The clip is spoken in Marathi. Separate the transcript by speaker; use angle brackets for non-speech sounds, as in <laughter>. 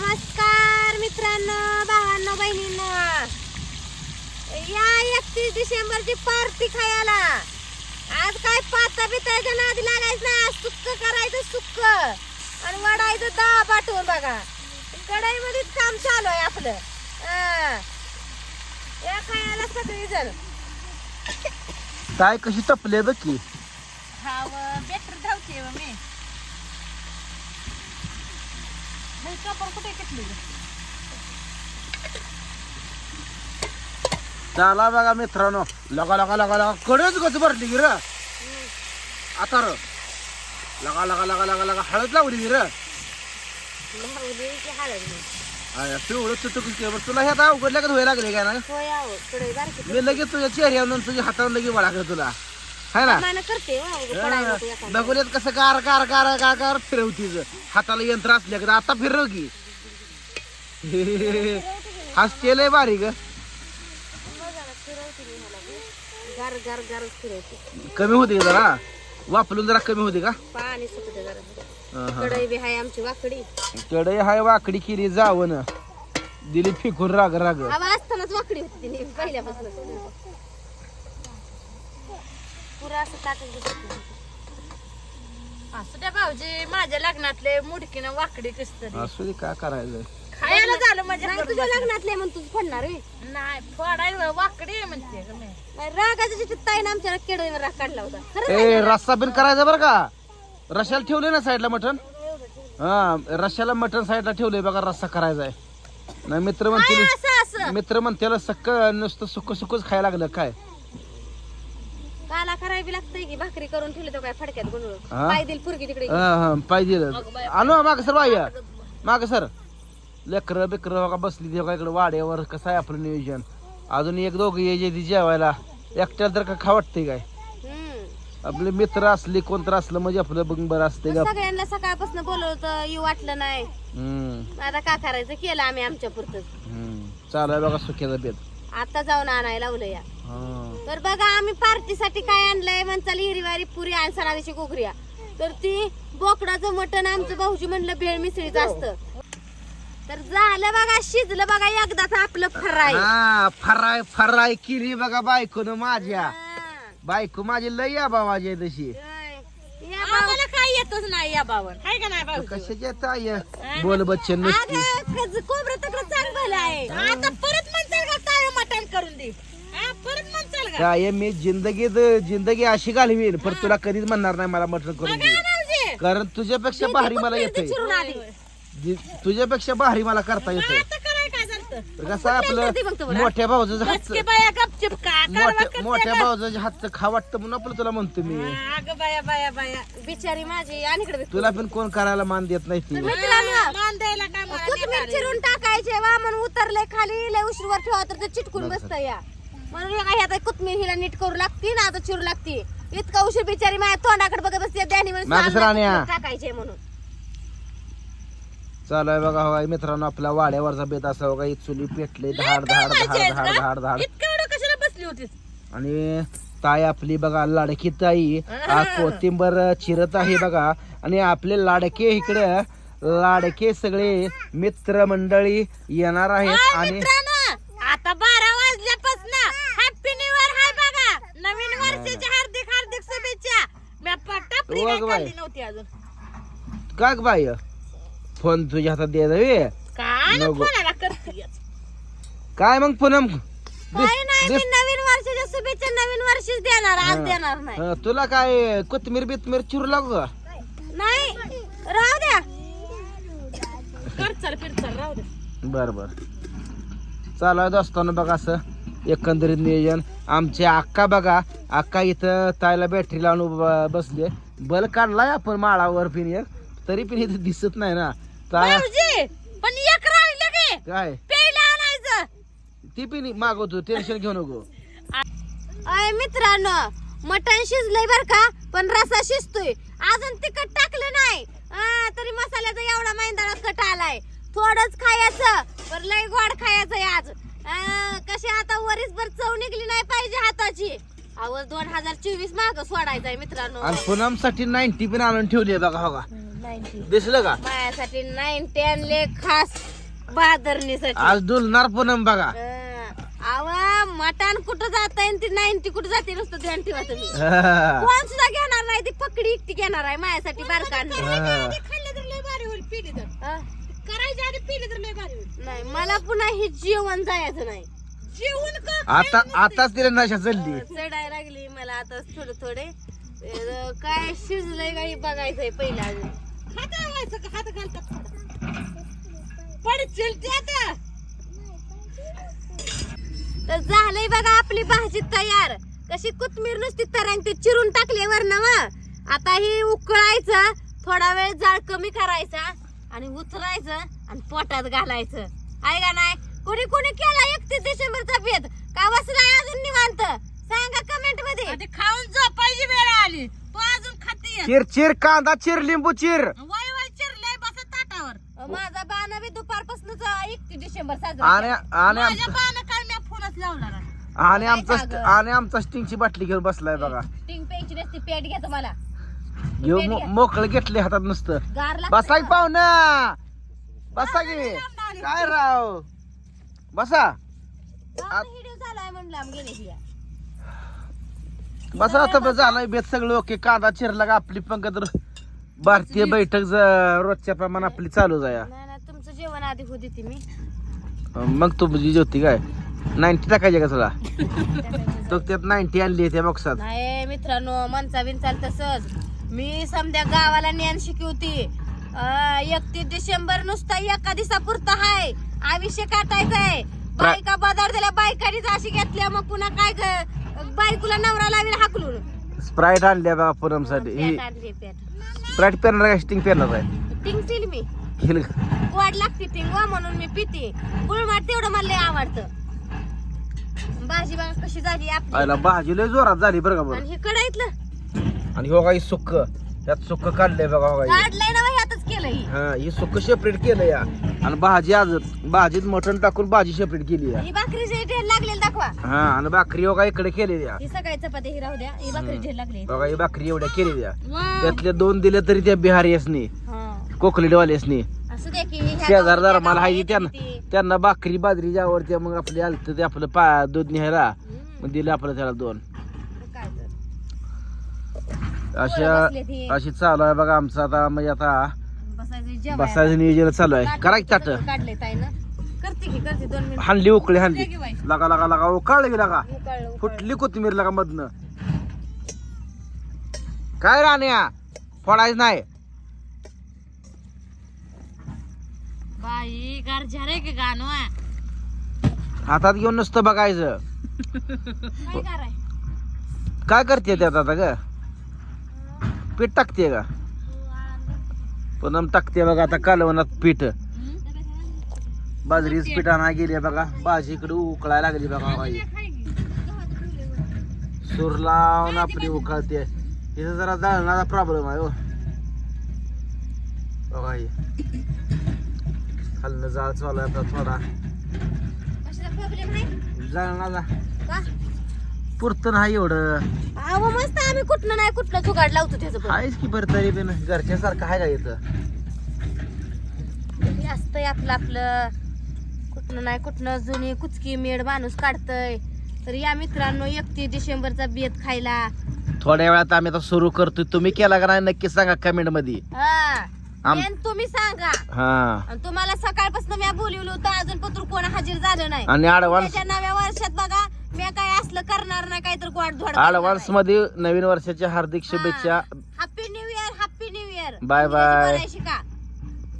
Speaker 1: नमस्कार मित्रांनो भावांनो बहिणींनो. या एकतीस डिसेंबरची पार्टी खायला. आज काय पाता बितायच्या नादी लागायचं नाही आज सुक्क करायचं सुक्क. आणि वडायचं दहा पाठवून बघा. कढईमध्येच काम चालू आहे आपलं. या खायला सगळी जण
Speaker 2: काय कशी तपले बघ की.
Speaker 1: हा बेटर धावते मी कपर कुठे घेतली?
Speaker 2: चला बघा मित्रांनो. लगा लगा लगा लगा. कडच गच भरली गिर आता र. लगा लगा लगा लगा लगा. हळद लावली गिर
Speaker 1: की
Speaker 2: तुला हे आता उघडल्या का धुवायला लागले काय ना? मी लगेच तुझ्या चेहऱ्यावर तुझ्या हातावर लगेच वळा तुला. है ना?
Speaker 1: करते हो, पडायला नको एखादं.
Speaker 2: बघून कसं गार गार गार गार गार फिरवतीच हाताला यंत्र असल्या का आता फिरव की. हसते लय बारी ग
Speaker 1: फिरवते मी ह्याला बी. गार गार गार फिरवते.
Speaker 2: कमी होते का जरा? वापरून जरा कमी होते का?
Speaker 1: पाणी सुटते जरा. कढई बी हाय आमची वाकडी.
Speaker 2: कडे हाय वाकडी केली जावन दिली फिकून राग राग.
Speaker 1: असतानाच वाकडी होती ती नेहमी पहिल्यापासून पुरं असं ताटच दिसत
Speaker 3: असं त्या भाऊजी माझ्या लग्नातले मुडकीनं वाकडी कस तरी
Speaker 2: असू दे काय करायचं
Speaker 3: खायला झालं माझ्या
Speaker 1: नाही तुझ्या लग्नातले म्हणून तुझं पडणार होय.
Speaker 3: नाही फोडायला वाकडी आहे म्हणते मी.
Speaker 1: नाही, रागाच्या जिथे ताईनं आमच्या केडीवर राग काढला होता. खरं
Speaker 2: ए रस्सा बिन करायचा बरं का? रश्याला ठेवले ना साईडला मटण? हा रश्याला मटण साईडला ठेवले बघा रस्सा करायचा आहे. नाही मित्र म्हणतील
Speaker 3: असं असं?
Speaker 2: मित्र म्हणते सक्क नुसतं सुक्क सुक्कच खायला लागलं काय?
Speaker 1: लागतंय की भाकरी करून ठेवली तर काय फडक्यात गुंडळून
Speaker 2: हा?
Speaker 1: पाय दिल पुरगी तिकडे.
Speaker 2: हा, हा, पाहिजे आणू माग सर बाई. माग सर. लेकर बिकर बसली ती बघा इकडे वाड्यावर. कसं आहे आपलं नियोजन? अजून एक दोघं यायचे ती जेवायला. एकट्याला तर का खा वाटते काय?
Speaker 1: हम्म.
Speaker 2: आपले मित्र असले कोणतर असलं म्हणजे आपलं बघ बरं असते का
Speaker 1: सगळ्यांना सकाळपासून बोलवतं येऊ वाटलं नाही.
Speaker 2: हम्म.
Speaker 1: आता का करायचं? केलं आम्ही आमच्या पुरतं.
Speaker 2: हम्म. चालाय बघा सुख्याचा बेत.
Speaker 1: आता जाऊन आणायला लावलं या. तर बघा आम्ही पार्टीसाठी काय आणलंय? म्हणचाल हिरवारी पुरी आणि सणादिवशी घोगऱ्या. तर ती बोकडाचं मटण आमचं भाऊजी म्हणलं भेळ मिसळीचं असतं. तर झालं बघा शिजलं बघा एकदाच आपलं फ्राय.
Speaker 2: हा फराय फराय किरी बघा बायकोनं माझ्या.
Speaker 1: हा.
Speaker 2: बायको माझी लई या बाबाजी आहे तशी.
Speaker 1: या
Speaker 3: आम्हाला काय येतच नाही या बावन हाय का नाही भाऊ
Speaker 2: कशाची बोल बच्चन नुसती.
Speaker 1: अगं, खज- खोबरं तकडं चांगलं आहे.
Speaker 3: आता परत का काय मटण करून दे? हा, परत म्हणचाल का
Speaker 2: काय मी जिंदगीत जिंदगी अशी घालवीन पण तुला कधीच म्हणणार नाही मला मटण करून दे
Speaker 3: भाऊजी
Speaker 2: कारण तुझ्यापेक्षा भारी मला
Speaker 1: चिरून
Speaker 2: जी- तुझ्यापेक्षा भारी मला करता येतंय.
Speaker 3: आता कराय काय झालं
Speaker 2: कसं आपलं. मोठ्या हातचं
Speaker 3: बाया गपचिप का कारवा
Speaker 2: मोठ्या हातचं खा वाटतं म्हणून आपलं तुला म्हणतो मी.
Speaker 3: अगं बाया बाया बाया.
Speaker 1: बिचारी माझी आणि इकडे बघ.
Speaker 2: तुला पण कोण करायला मान देत नाही ती.
Speaker 1: मित्रांनो
Speaker 3: मान द्यायला काय मला
Speaker 1: कोथमीर चिरून टाकायचे? वामन उतरले खाली लय उशीरवर ठेवा तर ते चिटकून बसत या. म्हणून हे काय आता कोथमीर हिला नीट करू लागती ना आता चिरू लागती. इतका उशीर बिचारी माझ्या तोंडाकडे बघत द्यानी म्हणून
Speaker 2: राण्या.
Speaker 1: टाकायचे म्हणून.
Speaker 2: चालू आहे बघा हो मित्रांनो आपला वाड्यावरचा बेत असा बघा चुली पेटले धाड धाड धाड धाड धाड धाड.
Speaker 3: इतकं एवढं कशाला बसली होतीस
Speaker 2: आणि ताई आपली बघा लाडकी ताई आ, <laughs> कोथिंबर चिरत आहे बघा. आणि आपले लाडके इकडे लाडके सगळे मित्र मंडळी येणार आहेत आणि
Speaker 3: मित्रांनो, आता बारा वाजल्यापासून हॅपी न्यू इयर हाय बघा नवीन वर्षाच्या हार्दिक हार्दिक शुभेच्छा मी काय
Speaker 2: बघ बाई.
Speaker 3: काढली नव्हती अजून.
Speaker 2: काय ग बाई? फोन तुझ्या हातात दे दे
Speaker 3: काय
Speaker 2: नको.
Speaker 3: कोणाला करतेस
Speaker 2: काय मग पूनम
Speaker 1: काही नाही मी नवीन वर्षाच्या शुभेच्छा नवीन वर्षीच देणार आज देणार नाही.
Speaker 2: तुला काय कोथिंबीर बिथमीर चिरू लागू का?
Speaker 1: नाही राहू द्या.
Speaker 3: कर चल फिर चल राहू दे.
Speaker 2: बर बर. चालू असताना बघा असं एकंदरीत नियोजन. आमचे अक्का बघा अक्का इथं तायला बॅटरी लावून उभं बसले. बल काढलाय आपण माळावर पिन एक. तरी पण इथं दिसत नाही ना. ताय
Speaker 3: भाऊजी पण एक राहिलं गे
Speaker 2: काय?
Speaker 3: प्यायला आणायचं.
Speaker 2: ती पिन मागवतो टेन्शन घेऊ नको.
Speaker 1: अय मित्रांनो मटण शिजलंय बर का पण रसा शिजतोय. अजून तिखट टाकलं नाही. आ, तरी मसाल्याचा एवढा मैदानात कट आलाय. थोडंच खायचं पर लय गोड खायचंय आज. आ, कशी आता वरीस भर चव निघली नाही पाहिजे हाताची. आवाज दोन हजार चोवीस माग सोडायचंय मित्रांनो.
Speaker 2: आणि पूनमसाठी नाईन्टी पण आणून ठेवली आहे बघा हो का? दिसलं का?
Speaker 1: माझ्यासाठी नाईन टेन ले खास बहादरणीसाठी.
Speaker 2: आज डुलणार पूनम बघा.
Speaker 1: आवा मटण कुठं जात आहे ती नाईन्टी कुठं जाते नुसतं ध्यान ठेवा तुम्ही. <laughs>
Speaker 2: हा.
Speaker 1: कोण सुद्धा घेणार नाही ती पकडी एकटी घेणार आहे माझ्यासाठी बारकांना
Speaker 2: हा.
Speaker 3: खाल्लं तर लय भारी होईल पिली तर. करायच्या आधी पिली तर लय भारी होईल.
Speaker 1: नाही मला पुन्हा हे जेवण जायचं नाही.
Speaker 3: जेवण का
Speaker 2: आता आताच तिला नशा चढली
Speaker 1: चढायला लागली मला आता थोडे थोडे. अं, काय शिजलंय काही बघायचंय पहिलं अजून.
Speaker 3: हात व्हायचं का? हात घालतात पडचेल ते आता.
Speaker 1: तर झालंय बघा आपली भाजी तयार. कशी कोथमीर नुसती तरांग ते चिरून टाकली वरनं मग आता ही उकळायचं थोडा वेळ जाळ कमी करायचा आणि उतरायचं आणि पोटात घालायचं. आहे का नाही? कोणी कोणी केला एकतीस डिसेंबरचा भेद? का बसलाय अजून निवांत? सांगा कमेंटमध्ये.
Speaker 3: आधी खाऊन झोपायची वेळ आली. तू अजून खातीय
Speaker 2: चिर चिर कांदा चिर लिंबू चिर.
Speaker 3: वय वय चिरलंय बस ताटावर.
Speaker 1: माझा बाणा बी दुपारपासूनच एकतीस डिसेंबर साजरा
Speaker 2: आणि आणि
Speaker 3: माझ्या
Speaker 2: आम-
Speaker 3: बाण काय मी फोनच लावणार आहे.
Speaker 2: आणि आमचा? आणि आमचा स्टिंगची बाटली घेऊन बसलाय बघा.
Speaker 1: टिंग प्यायची नसती पेट घ्या मला
Speaker 2: घेऊ मोकळं घेतले हातात नुसतं.
Speaker 1: गार
Speaker 2: बसा की?
Speaker 1: लागतं
Speaker 2: पाहुणा! बसा की? काय राव? बसा.
Speaker 1: व्हिडिओ झालाय म्हणलं आम्ही गेले की
Speaker 2: बसा आता बस. झालं बेत सगळं ओके कांदा चिरला का आपली पंकज भारतीय बैठक ज- रोजच्या प्रमाणे आपली चालू जाया
Speaker 1: नाही नाही तुमचं जेवण आधी होती ती मी.
Speaker 2: मग तू तुझी ज्योती काय? नाईन्टी टाकायची का तुला <laughs> तो त्यात नाईन्टी आणली आहे त्या बॉक्सात.
Speaker 1: नाही मित्रांनो मनचा बिनचाल तसंच मी समध्या गावाला ज्ञान शिकवती. एकतीस डिसेंबर नुसता एका दिवसापुरता हाय. आयुष्य काटायचंय. बायका बदर दिल्या बायकांनीच अशी घेतल्या मग पुन्हा काय ग- बायकोला नवरा लावेल हाकलून.
Speaker 2: स्प्राईट आणली बघा ही
Speaker 1: पेट आणली पेट.
Speaker 2: स्प्राईट पेरणार का? स्टिंग पेरणार आहे.
Speaker 1: टिंगतील मी.
Speaker 2: घेईल
Speaker 1: गोड लागते टिंगवा म्हणून मी पिते. गुळमाट तेवढं मला लय आवडतं. भाजी बघा कशी झाली आपली.
Speaker 2: आयला भाजी लय जोरात झाली बरं का बरं?
Speaker 1: आणि हे कडाईतलं
Speaker 2: आणि हो काही सुक्क. त्यात सुक्क काढलंय बघा हो काही
Speaker 1: काढलंय ना ही
Speaker 2: सुक्क सेपरेट केलं या. आणि भाजी आज भाजीत मटण टाकून भाजी सेपरेट केली या.
Speaker 1: ही ढेर लागलेली दाखवा.
Speaker 2: हा आणि भाकरी हो इकडे केलेली या.
Speaker 1: ही सकाळी चपाती ही राहू द्या. ही भाकरी ढेर लागली.
Speaker 2: बघा ही भाकरी एवढ्या केलेल्या
Speaker 3: वा.
Speaker 2: त्यातल्या दोन दिल्या तरी त्या बिहारी असनी
Speaker 1: हा.
Speaker 2: कोकलीवाल्यासनी
Speaker 1: असं द्या की ह्या
Speaker 2: शेजार
Speaker 1: गावात-
Speaker 2: जरा
Speaker 1: त्या
Speaker 2: मला हाय त्यांना. त्यांना भाकरी बाजरी आवडते मग आपले आलत ते आपलं पा दूध न्यायला. मग दिलं आपलं त्याला दोन. अशा. अशी चालू आहे बघा आमचं आता म्हणजे आता
Speaker 1: बसायचं
Speaker 2: नियोजन चालू आहे. करा की ताट.
Speaker 1: सगळं काढले ताई ना करते की करते दोन मिनिट.
Speaker 2: हाणली उकळी
Speaker 3: बाई.
Speaker 2: लगा लगा लगा उकाळली लगा.
Speaker 1: उकळलं.
Speaker 2: फुटली कोथिंबीर लगा मधनं. काय राण्या फोडायच नाही.
Speaker 3: बाई गार रे की गाणं?
Speaker 2: हातात घेऊन नुसतं बघायचं.
Speaker 1: काय कराय?
Speaker 2: काय करते त्यात आता ग? पीठ टाकते का? पुन्हा टाकते बघा आता कालवणात पीठ. बाजरीच पीठ आणा गेली बघा. भाजी इकडे उकळायला लागली बघा बाई. सूर लावून आपली उकळते. इथं जरा जळणारा प्रॉब्लेम आहे हो. बघा. खालनं जाळ चालू आहे आता थोडा. जळणारा पुरतं नाही एवढं.
Speaker 1: अहो मस्त आम्ही कुठनं नाही कुठनं जुगाड लावतो त्याचं पण.
Speaker 2: आहेच की बरं तरी पण घरच्यासारखं आहे का इथं?
Speaker 1: हे असतंय आपलं आपलं. कुठनं नाही कुठनं जुनी कुचकी मेड माणूस काढतय. तर या मित्रांनो एकतीस डिसेंबरचा बेत खायला.
Speaker 2: थोड्या वेळात आम्ही आता सुरू करतोय. तुम्ही केला का नाही नक्की सांगा कमेंटमध्ये.
Speaker 1: हा.
Speaker 2: आम-
Speaker 1: मेन तुम्ही सांगा.
Speaker 2: हा.
Speaker 1: आणि तुम्हाला सकाळपासून मी बोलवलं होतं अजून पत्र कोण हजर झालं नाही.
Speaker 2: आणि ऍडव्हान्स
Speaker 1: त्याच्या नव्या वर्षात बघा मी काय असलं करणार नाही काहीतरी गोड धोड
Speaker 2: ऍडव्हान्समध्ये नवीन वर्षाच्या हार्दिक शुभेच्छा.
Speaker 1: Happy new year happy new year
Speaker 2: Bye bye.